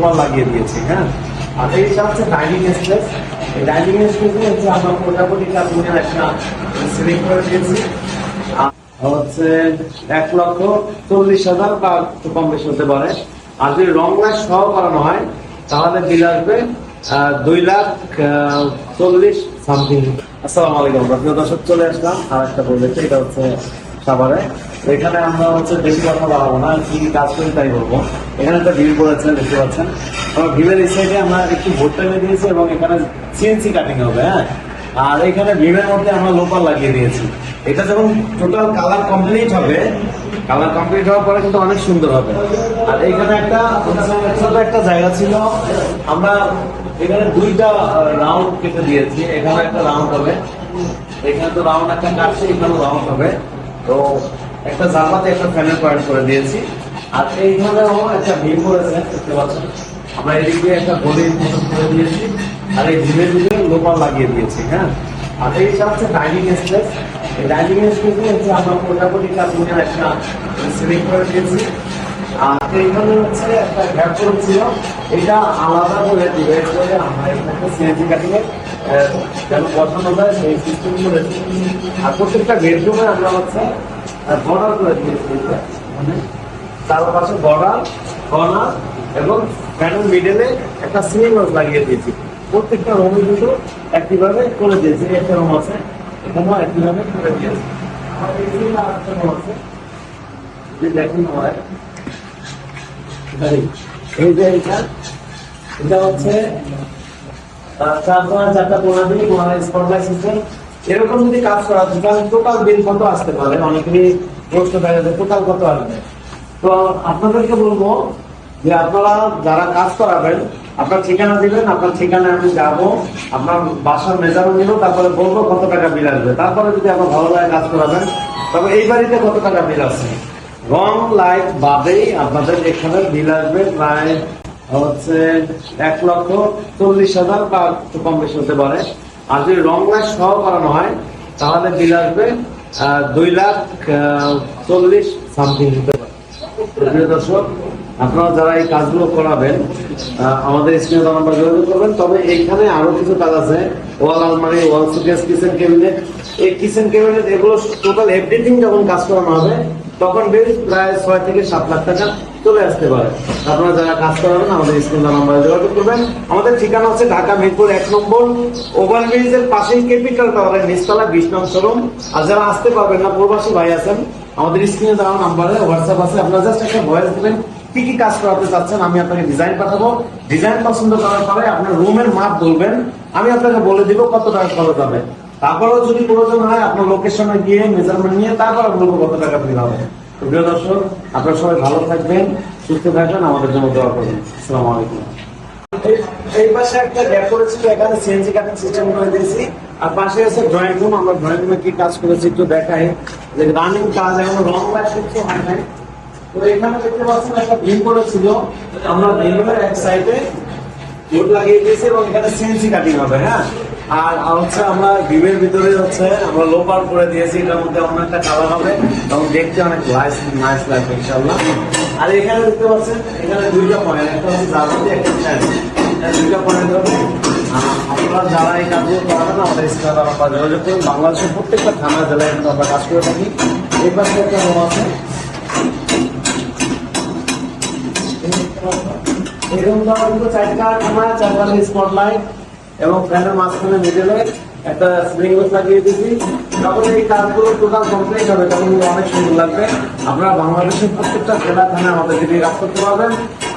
লোপার লাগিয়ে দিয়েছি হ্যাঁ? আর এইটা হচ্ছে ডাইনিং স্পেস এই ডাইনিং স্পেসে হচ্ছে আমরা মোটামুটি কাপড়ের একটা সিলিং করে দিয়েছি। হচ্ছে এক লক্ষ চল্লিশ হাজার বা একটু কম বেশি হতে পারে। আর যদি রং লাইট সহ করানো হয়, তাহলে বিল আসবে দুই লাখ চল্লিশ সামথিং আসসালামু আলাইকুম, প্রিয় দর্শক, চলে আসলাম আর একটা প্রজেক্ট এটা হচ্ছে সাভারে এখানে আমরা হচ্ছে বেশি কথা বাড়াবো না কি কাজ করি তাই বলব। এখানে একটা ভিউ করেছেন দেখতে পাচ্ছেন। আমরা ভিউয়ের সাইডে আমরা একটু ভোট টাইমে দিয়েছি এবং এখানে সিএনসি কাটিং হবে হ্যাঁ? আর এখানে ভিমের মধ্যে আমরা লোপার লাগিয়ে দিয়েছি। এটা যখন টোটাল কালার কমপ্লিট হবে কালার কমপ্লিট হওয়ার পরে কিন্তু অনেক সুন্দর হবে। আর এখানে একটা ছোট একটা জায়গা ছিল। আমরা এখানে দুইটা রাউন্ড কেটে দিয়েছি। এখানে একটা রাউন্ড হবে। এখানে তো রাউন্ড একটা কাটছে এখানে রাউন্ড হবে। তো একটা জামাতে একটা ফ্যানের পয়েন্ট করে দিয়েছি। আর এইখানেও একটা ভিম করেছে, দেখতে পাচ্ছেন? আমরা এদিক দিয়ে একটা গলির মতো করে দিয়েছি, আর এই জিমের দিকে লোপার লাগিয়ে দিয়েছি হ্যাঁ? আর এইটা হচ্ছে ডাইনিং স্পেস, এই ডাইনিং স্পেসে হচ্ছে আমরা মোটামুটি কাপড়ের একটা সিলিং করে দিয়েছি। আর এইখানে হচ্ছে একটা ছিল, এটা আলাদা করে ডিভাইড করে আমরা এখানে সিএনজি কাটিংয়ে যেন বসানো যায় সেই সিস্টেম করে আর প্রত্যেকটা বেডরুমে আমরা হচ্ছে বর্ডার করে দিয়েছি মানে চারপাশে বর্ডার কর্নার এবং প্যানেল মিডলে একটা সিলিং রোজ লাগিয়ে দিয়েছি প্রত্যেকটা রুমে কিন্তু একইভাবে করে দিয়েছি একটা রুম আছে এখানেও একইভাবে করে দিয়েছি যে দেখুন হয় এই যে এটা এটা হচ্ছে এরকম যদি কাজ করা টোটাল বিল কত আসতে পারে? অনেকেরই প্রশ্ন থাকে যে টোটাল কত আসবে? তো আপনাদেরকে বলব যে আপনারা যারা কাজ করাবেন, আপনার ঠিকানা দিবেন, আপনার ঠিকানায় আমি যাব, আপনার বাসার মেজারও নিব, তারপরে বলব কত টাকা বিল আসবে। তারপরে যদি আপনার ভালো লাগে কাজ করাবেন, তবে এই বাড়িতে কত টাকা বিল আছে? রং লাইট বাদেই আপনাদের এখানে বিল আসবে প্রায় হচ্ছে এক লক্ষ চল্লিশ হাজার বা কম বেশি হতে পারে। আর যদি রং লাইট সহ করানো হয়, তাহলে বিল আসবে দুই লাখ চল্লিশ সামথিং হতে পারে। দর্শক, আপনারা যারা এই কাজগুলো করাবেন আমাদের স্ক্রিনে নাম্বার যোগাযোগ করবেন। তবে এইখানে আরও কিছু কাজ আছে। ওয়াল আলমারি, ওয়াল সুকেস কিচেন ক্যাবিনেট এই কিচেন ক্যাবিনেট এগুলো টোটাল এভরিথিং যখন কাজ করানো হবে তখন বিল প্রায় ছয় থেকে সাত লাখ টাকা চলে আসতে পারে। আপনারা যারা কাজ করাবেন, আমাদের স্ক্রিন নাম্বারে যোগাযোগ করবেন। আমাদের ঠিকানা হচ্ছে ঢাকা মিরপুর এক নম্বর ওভার ব্রিজের পাশেই ক্যাপিটাল টাওয়ারের নিচতলা বিশ নং শোরুম। আর যারা আসতে পারবেন না, প্রবাসী ভাই আছেন, আমাদের স্ক্রিনে দেওয়া নাম্বারে হোয়াটসঅ্যাপ আছে। আপনারা জাস্ট একটা ভয়েস দিবেন, কি কি কাজ করাতে চাচ্ছেন, আমি আপনাকে ডিজাইন পাঠাবো। ডিজাইন পছন্দ করার পরে আপনার রুমের মাপ বলবেন, আমি আপনাকে বলে দিব কত টাকা খরচ হবে। তারপরেও যদি প্রয়োজন হয়, আপনার লোকেশনে গিয়ে মেজারমেন্ট নিয়ে তারপরে বলব কত টাকা বিল হবে। প্রিয় দর্শক, আপনারা সবাই ভালো থাকবেন, সুস্থ থাকবেন, আমাদের জন্য দোয়া করবেন। আসসালামু আলাইকুম। এই- পাশে একটা গ্যাপ করেছিল এখানে সিএনজি কাটিং সিস্টেম করে দিয়েছি। আর পাশে আছে ড্রয়িং রুম আমরা ড্রয়িং রুমে কি কাজ করেছি একটু দেখাই। যে রানিং কাজ এখন রং লাইট কিছু হয় নাই। তো এখানে দেখতে পাচ্ছেন একটা ভিম করেছিল আমরা ভিমের এক সাইডে বোর্ড লাগিয়ে দিয়েছি এবং এখানে সিএনসি কাটিং হবে হ্যাঁ? আর হচ্ছে আমরা ভিমের ভিতরে হচ্ছে আমরা লো পার করে দিয়েছি, এটার মধ্যে অন্য একটা কালার হবে। এবং দেখতে অনেক নাইস নাইস লাগবে ইনশাল্লাহ আর এখানে দেখতে পাচ্ছেন, এখানে দুইটা পয়েন্ট একটা হচ্ছে জার্মানি, একটা ফ্যান দুইটা পয়েন্ট হবে আপনারা যারা এই কাজগুলো করাবেন আমাদের করুন। বাংলাদেশের প্রত্যেকটা থানা জেলায় আমরা কাজ করে থাকি। এই পাশে একটা রুম আছে। এরকমটা কিন্তু চারটা ক্যামেরা চারটা স্পটলাইট এবং ফ্যানের মাঝখানে মিডলে একটা স্প্রিং রোড লাগিয়ে দিয়েছি। তখন এই কাজগুলো টোটাল কমপ্লিট হবে, তখন অনেক সুন্দর লাগবে। আপনারা বাংলাদেশের প্রত্যেকটা জেলা থানায় আমাদের দিকে কাজ করতে পারবেন।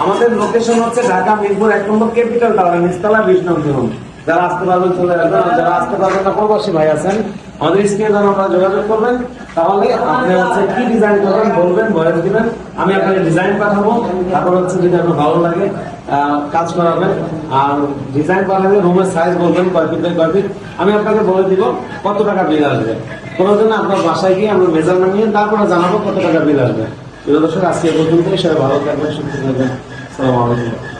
আমাদের লোকেশন হচ্ছে ঢাকা, মিরপুর, এক নম্বর ক্যাপিটাল টাওয়ার নিচতলা বিশ যারা আসতে পারবেন, চলে যারা আসতে পারবেন না, প্রবাসী ভাই আছেন আমাদের স্ক্রিনে আপনারা যোগাযোগ করবেন, তাহলে আপনি হচ্ছে কি ডিজাইন করবেন বলবেন ভয়েস দিবেন, আমি আপনাকে ডিজাইন পাঠাবো। তারপর হচ্ছে যদি আপনার ভালো লাগে কাজ করাবেন। আর ডিজাইন পাঠালে রুমের সাইজ বলবেন, কয় ফিট কয় ফিট আমি আপনাকে বলে দিব কত টাকা বিল আসবে। কোনো জন্য আপনার বাসায় গিয়ে আমরা মেজারমেন্ট নিয়ে তারপরে জানাব কত টাকা বিল আসবে। প্রিয় দর্শক, আজকে পর্যন্ত সবাই ভালো থাকবেন, সুস্থ থাকবেন। আসসালামু আলাইকুম।